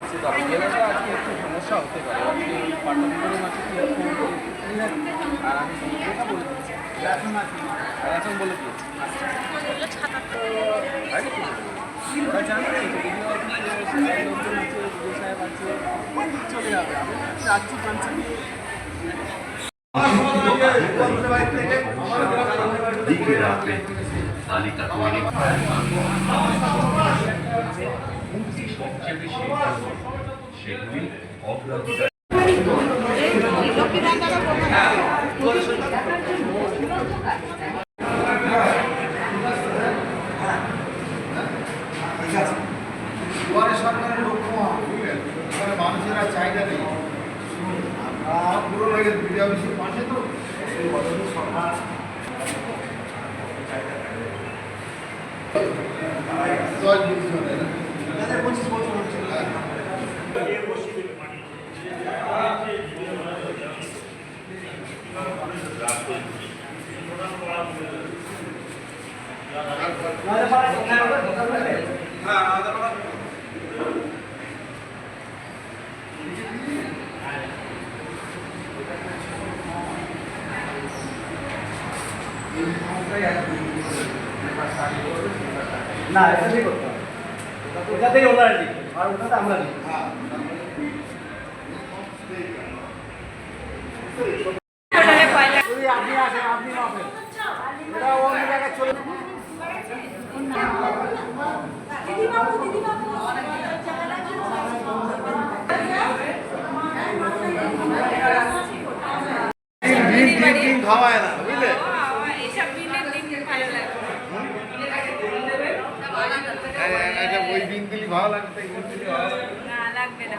কোনটা গেলেটা আজকে একটু সমস্যা হতে পারে আর বলে দিচ্ছি আছে চলে যাবে আমি যাচ্ছি কনসার্ট দিকে রাখবে তালিকা তৈরি। সবচেয়ে বেশি সেগুলি অগ্রাধিকার দুয়ারে সরকারের লক্ষ্য বুঝলেন এখানে মানুষের আর চাহিদা নেই আমরা পুরো লাগে বিডিও অফিসের পাশে তো এই বছর সরকার দশ বিশ জনের পঁচিশ বছর হচ্ছে না এটা দিয়ে করতে হবে ওটা থেকে ওনারা দিই আপনি আসেন আপনি মাপেন এটা অন্য জায়গায় চলে ডিম ডিম খাওয়ায় না বুঝলে এসব দিনের দিন ভালো লাগে এটা ওই ডিম দিলি ভালো লাগে তাই ডিম দিলি ভালো লাগে না লাগবে না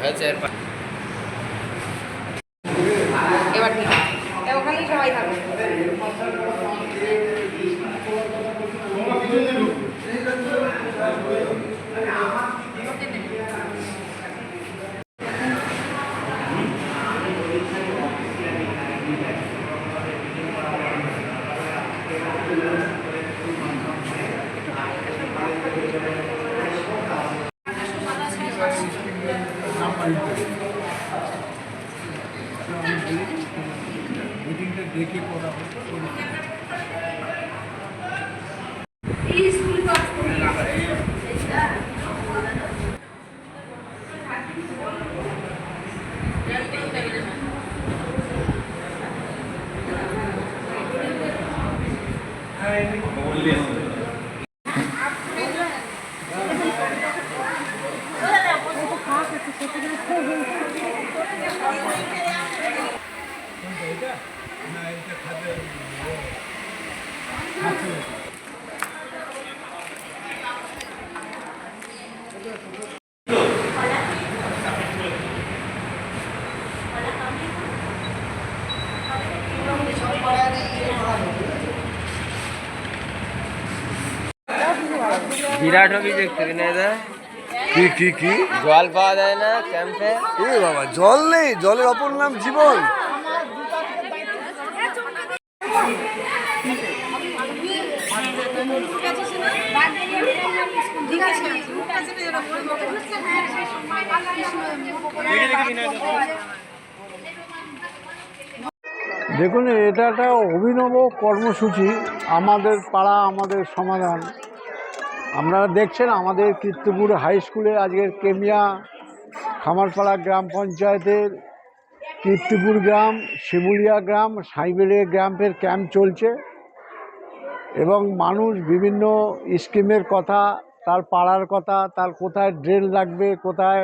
না এবার ঠিক আছে তা ওখানেই সবাই থাকবে মিটিংটা ডেকে করা হবে বিরাট অফিস দেখতে না কি কি কি? জল পাওয়া যায় না ক্যাম্পে বাবা জল নেই জলের অপর নাম জীবন। দেখুন, এটা একটা অভিনব কর্মসূচি, আমাদের পাড়া, আমাদের সমাধান। আপনারা দেখছেন, আমাদের কীর্তিপুর হাই স্কুলে আজকের কেমিয়া খামারপাড়া গ্রাম পঞ্চায়েতের কীর্তিপুর গ্রাম, শিমুলিয়া গ্রাম, সাইবেরিয়া গ্রামের ক্যাম্প চলছে এবং মানুষ বিভিন্ন স্কিমের কথা তার পাড়ার কথা, তার কোথায় ড্রেন লাগবে, কোথায়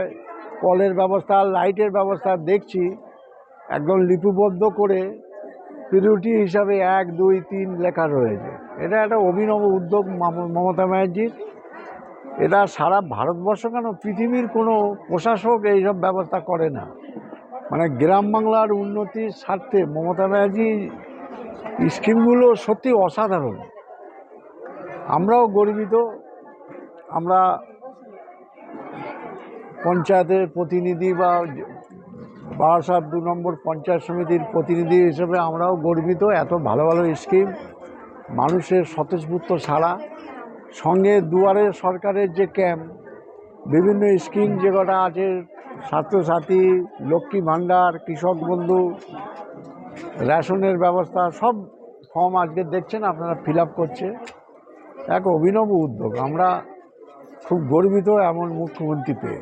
কলের ব্যবস্থা, লাইটের ব্যবস্থা দেখছি। একদম লিপিবদ্ধ করে প্রিয়রিটি হিসাবে এক, দুই, তিন লেখা রয়েছে। এটা একটা অভিনব উদ্যোগ মমতা ব্যানার্জির। এটা সারা ভারতবর্ষ কেন পৃথিবীর কোনো প্রশাসক এইসব ব্যবস্থা করে না? মানে গ্রাম বাংলার উন্নতির স্বার্থে মমতা ব্যানার্জি স্কিমগুলো সত্যি অসাধারণ। আমরাও গর্বিত। আমরা পঞ্চায়েতের প্রতিনিধি বা বারাসাত দু নম্বর পঞ্চায়েত সমিতির প্রতিনিধি হিসেবে আমরাও গর্বিত, এত ভালো ভালো স্কিম, মানুষের স্বতঃস্ফূর্ত সাড়া। সঙ্গে দুয়ারে সরকারের যে ক্যাম্প, বিভিন্ন স্কিম যে কটা আছে, স্বাস্থ্যসাথী, লক্ষ্মী ভাণ্ডার, কৃষক বন্ধু, রেশনের ব্যবস্থা, সব ফর্ম আজকে দেখছেন, আপনারা ফিল করছে। এক অভিনব উদ্যোগ। আমরা খুব গর্বিত এমন মুখ্যমন্ত্রী পেয়ে।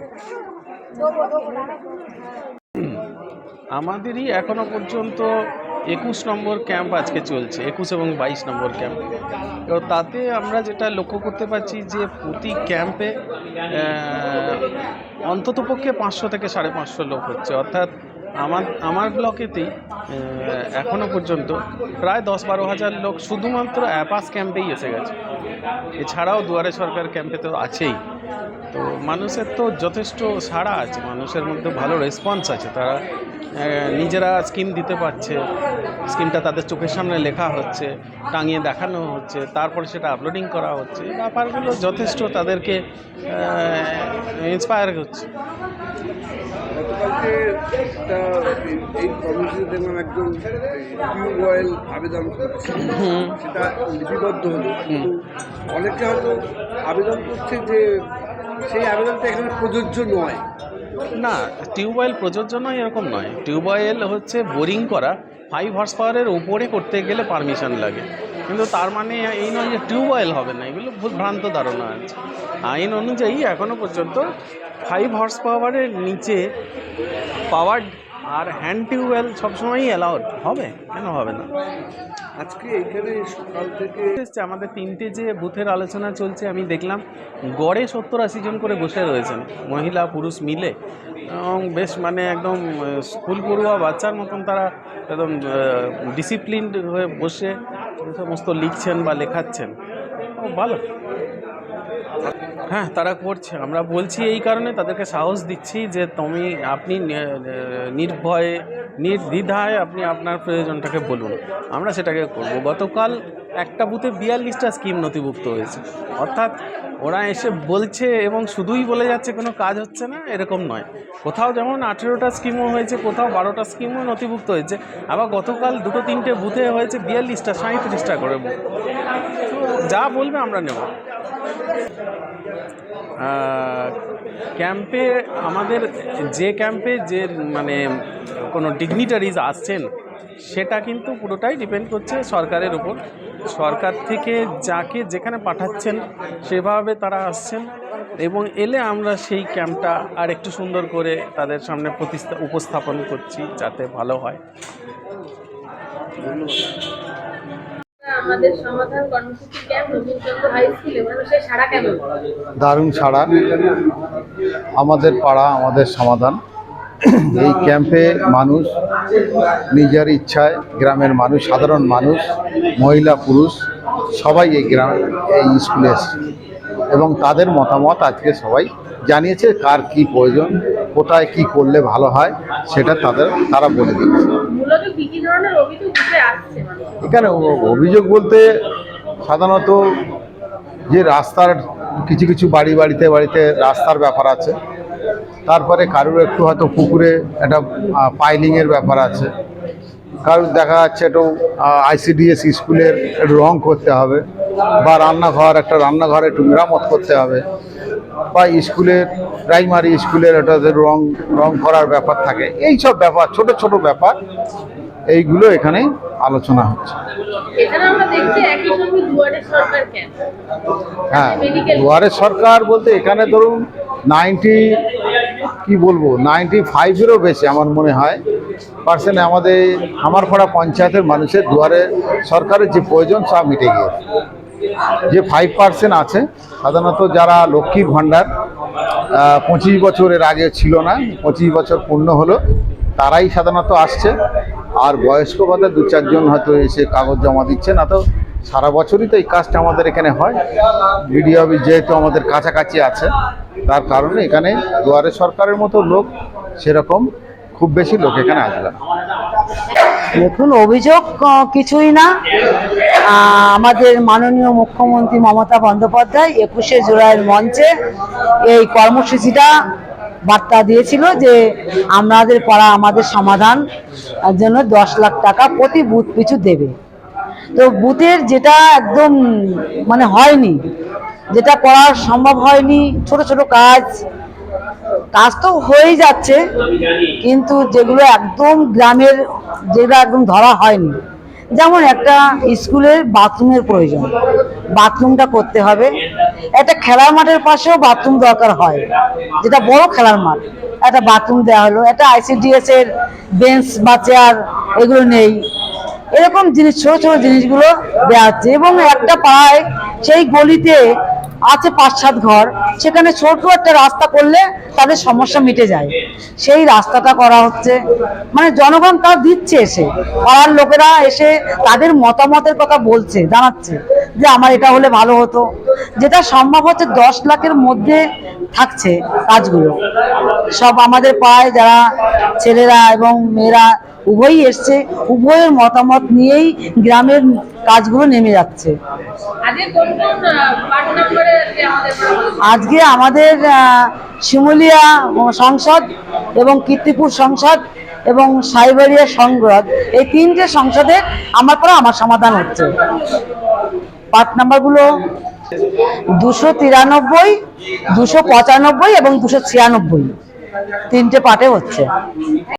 আমাদেরই এখনও পর্যন্ত একুশ নম্বর ক্যাম্প আজকে চলছে, একুশ এবং বাইশ নম্বর ক্যাম্প। তো তাতে আমরা যেটা লক্ষ্য করতে পারছি যে প্রতি ক্যাম্পে অন্তত পক্ষে পাঁচশো থেকে সাড়ে পাঁচশো লোক হচ্ছে। অর্থাৎ আমার আমার ব্লকেতেই এখনও এখনও পর্যন্ত প্রায় দশ বারো হাজার লোক শুধুমাত্র অ্যাপাস ক্যাম্পেই এসে গেছে। এছাড়াও দুয়ারে সরকার ক্যাম্পে তো আছেই। তো মানুষের তো যথেষ্ট সাড়া আছে মানুষের মধ্যে ভালো রেসপন্স আছে তারা নিজেরা স্কিম দিতে পারছে স্কিমটা তাদের চোখের সামনে লেখা হচ্ছে টাঙিয়ে দেখানো হচ্ছে তারপরে সেটা আপলোডিং করা হচ্ছে এই ব্যাপারগুলো যথেষ্ট তাদেরকে ইন্সপায়ার হচ্ছে গতকালকে এই কর্মসূচি দেখলাম একজন টিউবওয়েল আবেদন করছে। সেটা লিপিবদ্ধ হলো। অনেকে হয়তো আবেদন করছে যে সেই আবেদনটা এখানে প্রযোজ্য নয়। না, টিউবওয়েল প্রযোজ্য নয়, এরকম নয়। টিউবওয়েল হচ্ছে বোরিং করা ফাইভ হর্স পাওয়ারের উপরে করতে গেলে পারমিশন লাগে। কিন্তু তার মানে এই নয় যে টিউবওয়েল হবে না, এগুলো ভুল ভ্রান্ত ধারণা আছে। আইন অনুযায়ী এখনও পর্যন্ত ফাইভ হর্স পাওয়ারের নিচে পাওয়ার আর হ্যান্ড টিউবওয়েল সবসময়ই অ্যালাউড হবে? কেন হবে না? আজকে এখানে সকাল থেকে এসছে আমাদের তিনটে যে বুথের আলোচনা চলছে আমি দেখলাম গড়ে সত্তর আশি জন করে বসে রয়েছেন মহিলা পুরুষ মিলে। এবং বেশ মানে একদম স্কুল পড়ুয়া বাচ্চার মতন তারা একদম ডিসিপ্লিনড হয়ে বসে সমস্ত লিখছেন বা লেখাচ্ছেন। ভালো। হ্যাঁ তারা করছে। আমরা বলছি এই কারণে তাদেরকে সাহস দিচ্ছি যে তুমি, আপনি নির্ভয়ে, নির্দ্বিধায় আপনি আপনার প্রয়োজনটাকে বলুন। আমরা সেটাকে করব। গতকাল একটা বুথে বিয়াল্লিশটা স্কিম নথিভুক্ত হয়েছে। অর্থাৎ ওরা এসে বলছে এবং শুধুই বলে যাচ্ছে, কোনো কাজ হচ্ছে না, এরকম নয়। কোথাও যেমন আঠেরোটা স্কিমও হয়েছে, কোথাও বারোটা স্কিমও নথিভুক্ত হয়েছে, আবার গতকাল দুটো তিনটে বুথে হয়েছে বিয়াল্লিশটা সাঁত্রিশটা করে যা বলবে আমরা নেব। ক্যাম্পে আমাদের যে ক্যাম্পে যে মানে কোনো ডিগনিটারিজ আসছেন, সেটা কিন্তু পুরোটাই ডিপেন্ড করছে সরকারের উপর। সরকার থেকে যাকে যেখানে পাঠাচ্ছেন, সেভাবে তারা আসছেন এবং এলে আমরা সেই ক্যাম্পটা আর একটু সুন্দর করে তাদের সামনে প্রতিস্থা, উপস্থাপন করছি যাতে ভালো হয়। আমাদের সমাধান কর্মসূচি ক্যাম্প হাই স্কুলে মানুষের সারা দারুণ ছাড়া আমাদের পাড়া, আমাদের সমাধান। এই ক্যাম্পে মানুষ, নিজের ইচ্ছায় গ্রামের মানুষ, সাধারণ মানুষ, মহিলা, পুরুষ, সবাই এই গ্রাম, এই স্কুলে এসছে। এবং তাদের মতামত আজকে সবাই জানিয়েছে, কার কি প্রয়োজন, কোথায় কি করলে ভালো হয়, সেটা তাদের, তারা বলে দিয়েছে। এখানে অভিযোগ বলতে সাধারণত যে রাস্তার কিছু কিছু বাড়ি বাড়িতে বাড়িতে রাস্তার ব্যাপার আছে। তারপরে কারুর একটু হয়তো পুকুরে একটা পাইলিংয়ের ব্যাপার আছে। কারোর দেখা যাচ্ছে একটু আইসিডিএস স্কুলের একটু রং করতে হবে বা রান্নাঘর, একটা রান্নাঘরে একটু মেরামত করতে হবে। বা স্কুলের প্রাইমারি স্কুলের যে রং রং করার ব্যাপার থাকে এই সব ব্যাপার ছোট ছোট ব্যাপার এইগুলো এখানে আলোচনা হচ্ছে। হ্যাঁ দুয়ারে সরকার বলতে এখানে ধরুন নাইনটি কি বলব নাইনটি ফাইভেরও বেশি আমার মনে হয় পার্সেন্ট আমাদের আমার পাড়া পঞ্চায়েতের মানুষের দুয়ারে সরকারের যে প্রয়োজন সব মিটে গিয়েছে। যে ফাইভ পার্সেন্ট আছে, সাধারণত যারা লক্ষ্মীর ভাণ্ডার পঁচিশ বছরের আগে ছিল না, পঁচিশ বছর পূর্ণ হলো, তারাই সাধারণত আসছে। আর বয়স্ক ভাতা দু চারজন হয়তো এসে কাগজ জমা দিচ্ছে না তো সারা বছরই তো এই কাজটা আমাদের এখানে হয়। বিডিও অফিস যেহেতু আমাদের কাছাকাছি আছে, তার কারণে এখানে দুয়ারে সরকারের মতো লোক সেরকম খুব বেশি লোক এখানে আসবে না। দেখুন, অভিযোগ কিছুই না। আমাদের মাননীয় মুখ্যমন্ত্রী মমতা বন্দ্যোপাধ্যায় একুশে জুলাইয়ের মঞ্চে এই কর্মসূচিটা বার্তা দিয়েছিল যে আমাদের পাড়া আমাদের সমাধান জন্য দশ লাখ টাকা প্রতি বুথ পিছু দেবে। তো বুথের যেটা একদম মানে হয়নি, যেটা করা সম্ভব হয়নি, ছোট ছোট কাজ কাজ তো হয়েই যাচ্ছে, কিন্তু যেগুলো একদম গ্রামের, যেগুলো একদম ধরা হয়নি। যেমন একটা স্কুলের বাথরুমের প্রয়োজন, বাথরুমটা করতে হবে। একটা খেলার মাঠের পাশেও বাথরুম দরকার হয়, যেটা বড় খেলার মাঠ। একটা বাথরুম দেওয়া হলো, একটা আইসিডিএস এর বেঞ্চ বা চেয়ার, এগুলো নেই। এরকম জিনিস, ছোট ছোট জিনিসগুলো দেওয়া হচ্ছে এবং একটা পাড়ায় সেই গলিতে আছে পাঁচ সাত ঘর। সেখানে ছোট একটা রাস্তা করলে তাদের সমস্যা মিটে যায়। সেই রাস্তাটা করা হচ্ছে। মানে জনগণ তা দিচ্ছে এসে। পাড়ার লোকেরা এসে তাদের মতামতের কথা বলছে, জানাচ্ছে যে আমার এটা হলে ভালো হতো। যেটা সম্ভব হচ্ছে দশ লাখের মধ্যে থাকছে কাজগুলো। সব আমাদের পাড়ায় যারা ছেলেরা এবং মেয়েরা উভয়ই এসছে উভয়ের মতামত নিয়েই গ্রামের কাজগুলো নেমে যাচ্ছে। আজকে আমাদের শিমুলিয়া সংসদ এবং কীর্তিপুর সংসদ এবং সাইবেরিয়া সংসদ এই তিনটে সংসদে আমার পরে আমার সমাধান হচ্ছে। পার্ট নাম্বারগুলো দুশো তিরানব্বই দুশো পঁচানব্বই এবং দুশো ছিয়ানব্বই। তিনটে পার্টে হচ্ছে।